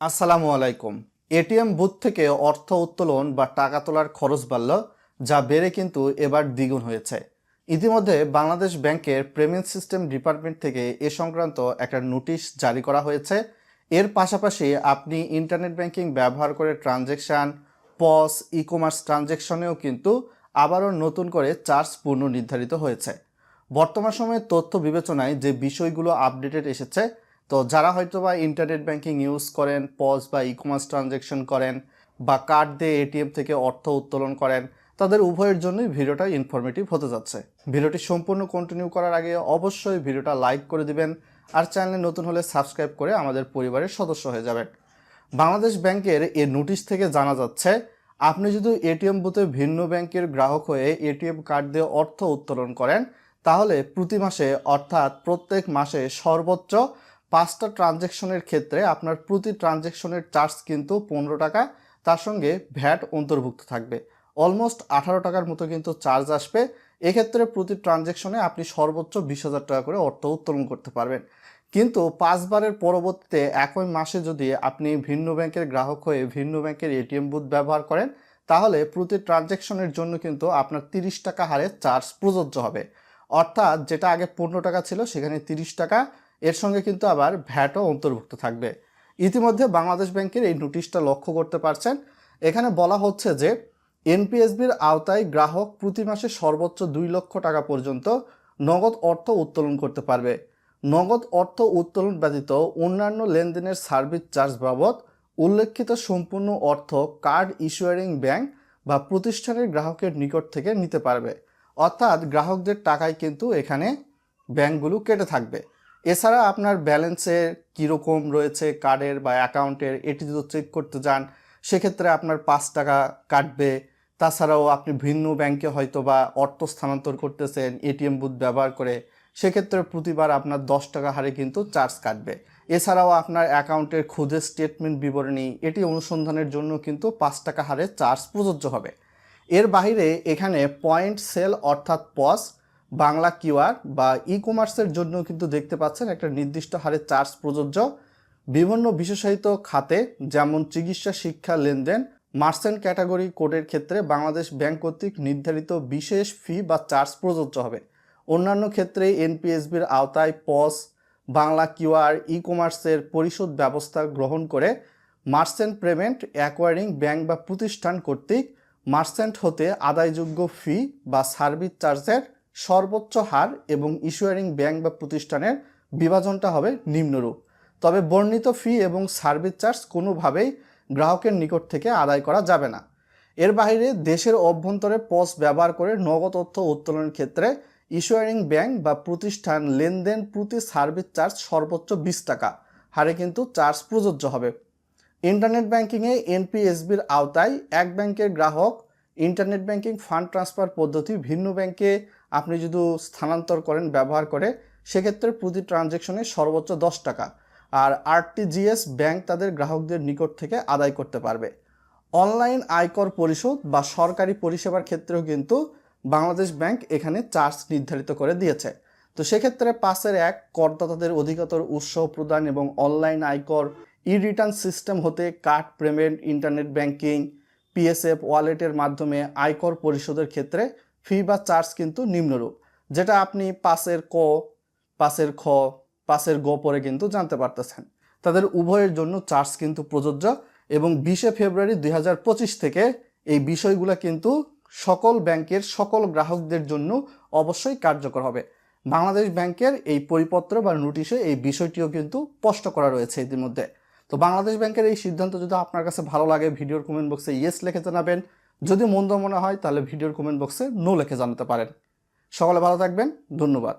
আসসালামু আলাইকুম। ATM booth থেকে অর্থ উত্তোলন বা টাকা তোলার খরচ বাড়ল, যা বেড়ে কিন্তু এবার দ্বিগুণ হয়েছে। ইতিমধ্যে বাংলাদেশ ব্যাংকের পেমেন্ট সিস্টেম ডিপার্টমেন্ট থেকে এ সংক্রান্ত একটা নোটিশ জারি করা হয়েছে। এর পাশাপাশি আপনি ইন্টারনেট ব্যাংকিং ব্যবহার করে ট্রানজেকশান, পস ই কমার্স ট্রানজেকশনেও কিন্তু আবারও নতুন করে চার্জ পূর্ণ নির্ধারিত হয়েছে। বর্তমান সময়ে তথ্য বিবেচনায় যে বিষয়গুলো আপডেটেড এসেছে তো যারা হয়তো বা ইন্টারনেট ব্যাংকিং ইউজ করেন পজ বা ই কমার্স ট্রানজ্যাকশন করেন বা কার্ড দিয়ে এটিএম থেকে অর্থ উত্তোলন করেন, তাদের উভয়ের জন্যই ভিডিওটা ইনফরমেটিভ হতে যাচ্ছে। ভিডিওটি সম্পূর্ণ কন্টিনিউ করার আগে অবশ্যই ভিডিওটা লাইক করে দিবেন আর চ্যানেলে নতুন হলে সাবস্ক্রাইব করে আমাদের পরিবারের সদস্য হয়ে যাবেন। বাংলাদেশ ব্যাংকের এ নোটিশ থেকে জানা যাচ্ছে, আপনি যদি এটিএম বুথে ভিন্ন ব্যাংকের গ্রাহক হয়ে এটিএম কার্ড দিয়ে অর্থ উত্তোলন করেন, তাহলে প্রতি মাসে অর্থাৎ প্রত্যেক মাসে সর্বোচ্চ পাঁচটা ট্রানজ্যাকশনের ক্ষেত্রে আপনার প্রতি ট্রানজ্যাকশনের চার্জ কিন্তু পনেরো টাকা, তার সঙ্গে ভ্যাট অন্তর্ভুক্ত থাকবে। অলমোস্ট আঠারো টাকার মতো কিন্তু চার্জ আসবে। এক্ষেত্রে প্রতি ট্রানজ্যাকশনে আপনি সর্বোচ্চ বিশ হাজার টাকা করে অর্থ উত্তোলন করতে পারবেন। কিন্তু পাঁচবারের পরবর্তীতে একই মাসে যদি আপনি ভিন্ন ব্যাংকের গ্রাহক হয়ে ভিন্ন ব্যাংকের এটিএম বুথ ব্যবহার করেন, তাহলে প্রতি ট্রানজ্যাকশনের জন্য কিন্তু আপনার তিরিশ টাকা হারে চার্জ প্রযোজ্য হবে। অর্থাৎ যেটা আগে পনেরো টাকা ছিল, সেখানে তিরিশ টাকা এর সঙ্গে কিন্তু আবার ভ্যাটও অন্তর্ভুক্ত থাকবে। ইতিমধ্যে বাংলাদেশ ব্যাংকের এই নোটিশটা লক্ষ্য করতে পারছেন। এখানে বলা হচ্ছে যে, এনপিএসবির আওতায় গ্রাহক প্রতি মাসে সর্বোচ্চ দুই লক্ষ টাকা পর্যন্ত নগদ অর্থ উত্তোলন করতে পারবে। নগদ অর্থ উত্তোলন ব্যতীত অন্যান্য লেনদেনের সার্ভিস চার্জ বাবদ উল্লেখিত সম্পূর্ণ অর্থ কার্ড ইস্যুয়ারিং ব্যাংক বা প্রতিষ্ঠানের গ্রাহকের নিকট থেকে নিতে পারবে। অর্থাৎ গ্রাহকদের টাকায় কিন্তু এখানে ব্যাংকগুলো কেটে থাকবে। এছাড়া আপনার ব্যালেন্সের কীরকম রয়েছে কার্ডের বা অ্যাকাউন্টের, এটি যদি চেক করতে যান, সেক্ষেত্রে আপনার পাঁচ টাকা কাটবে। তাছাড়াও আপনি ভিন্ন ব্যাংকে হয়তো বা অর্থ স্থানান্তর করতেছেন, এটিএম বুথ ব্যবহার করে, সেক্ষেত্রে প্রতিবার আপনার দশ টাকা হারে কিন্তু চার্জ কাটবে। এছাড়াও আপনার অ্যাকাউন্টের খুদে স্টেটমেন্ট বিবরণী, এটি অনুসন্ধানের জন্য কিন্তু পাঁচ টাকা হারে চার্জ প্রযোজ্য হবে। এর বাইরে এখানে পয়েন্ট সেল অর্থাৎ পস বাংলা কিউআর বা ই কমার্সের জন্য কিন্তু দেখতে পাচ্ছেন একটা নির্দিষ্ট হারে চার্জ প্রযোজ্য। বিভিন্ন বিশেষায়িত খাতে যেমন চিকিৎসা, শিক্ষা, লেনদেন মার্চেন্ট ক্যাটাগরি কোডের ক্ষেত্রে বাংলাদেশ ব্যাংক কর্তৃক নির্ধারিত বিশেষ ফি বা চার্জ প্রযোজ্য হবে। অন্যান্য ক্ষেত্রে এনপিএসবির আওতায় পস, বাংলা কিউআর ই কমার্সের পরিশোধ ব্যবস্থা গ্রহণ করে মার্সেন্ট পেমেন্ট, অ্যাকোয়ারিং ব্যাংক বা প্রতিষ্ঠান কর্তৃক মার্সেন্ট হতে আদায়যোগ্য ফি বা সার্ভিস চার্জের সর্বোচ্চ হার এবং ইস্যুয়ারিং ব্যাংক বা প্রতিষ্ঠানের বিভাজনটা হবে নিম্নরূপ। তবে বর্ণিত ফি এবং সার্ভিস চার্জ কোনোভাবেই গ্রাহকের নিকট থেকে আদায় করা যাবে না। এর বাইরে দেশের অভ্যন্তরে পস ব্যবহার করে নগদ অর্থ উত্তোলনের ক্ষেত্রে ইস্যুয়ারিং ব্যাংক বা প্রতিষ্ঠান লেনদেন প্রতি সার্ভিস চার্জ সর্বোচ্চ বিশ টাকা। হারে কিন্তু চার্জ প্রযোজ্য হবে। ইন্টারনেট ব্যাংকিংয়ে এনপিএসবির আওতায় এক ব্যাংকের গ্রাহক ইন্টারনেট ব্যাংকিং ফান্ড ট্রান্সফার পদ্ধতি ভিন্ন ব্যাংকে আপনি যদি স্থানান্তর করেন, ব্যবহার করে, সেক্ষেত্রে প্রতি ট্রানজ্যাকশনে সর্বোচ্চ দশ টাকা। আর আরটিজিএস ব্যাংক তাদের গ্রাহকদের নিকট থেকে আদায় করতে পারবে। অনলাইন আয়কর পরিশোধ বা সরকারি পরিষেবার ক্ষেত্রেও কিন্তু বাংলাদেশ ব্যাংক এখানে চার্জ নির্ধারিত করে দিয়েছে। তো সেক্ষেত্রে পাশের এক করদাতাদের অধিকতর উৎসাহ প্রদান এবং অনলাইন আয়কর ই রিটার্ন সিস্টেম হতে card payment internet banking PSF ওয়ালেটের মাধ্যমে আয়কর পরিশোধের ক্ষেত্রে ফি বা চার্জ কিন্তু নিম্নরূপ, যেটা আপনি পাশের ক, পাশের খ, পাশের গ পরে কিন্তু জানতে পারতেছেন। তাদের উভয়ের জন্য চার্জ কিন্তু প্রযোজ্য এবং বিশে ফেব্রুয়ারি দুই হাজার পঁচিশ থেকে এই বিষয়গুলো কিন্তু সকল ব্যাংকের সকল গ্রাহকদের জন্য অবশ্যই কার্যকর হবে। বাংলাদেশ ব্যাংকের এই পরিপত্র বা নোটিশে এই বিষয়টিও কিন্তু স্পষ্ট করা রয়েছে ইতিমধ্যে। তো বাংলাদেশ ব্যাংকের এই সিদ্ধান্ত যদি আপনার কাছে ভালো লাগে, ভিডিওর কমেন্ট বক্সে ইয়েস লিখে জানাবেন। যদি মন্দ মনে হয় তাহলে ভিডিওর কমেন্ট বক্সে নো লেখে জানাতে পারেন। সকলে ভালো থাকবেন, ধন্যবাদ।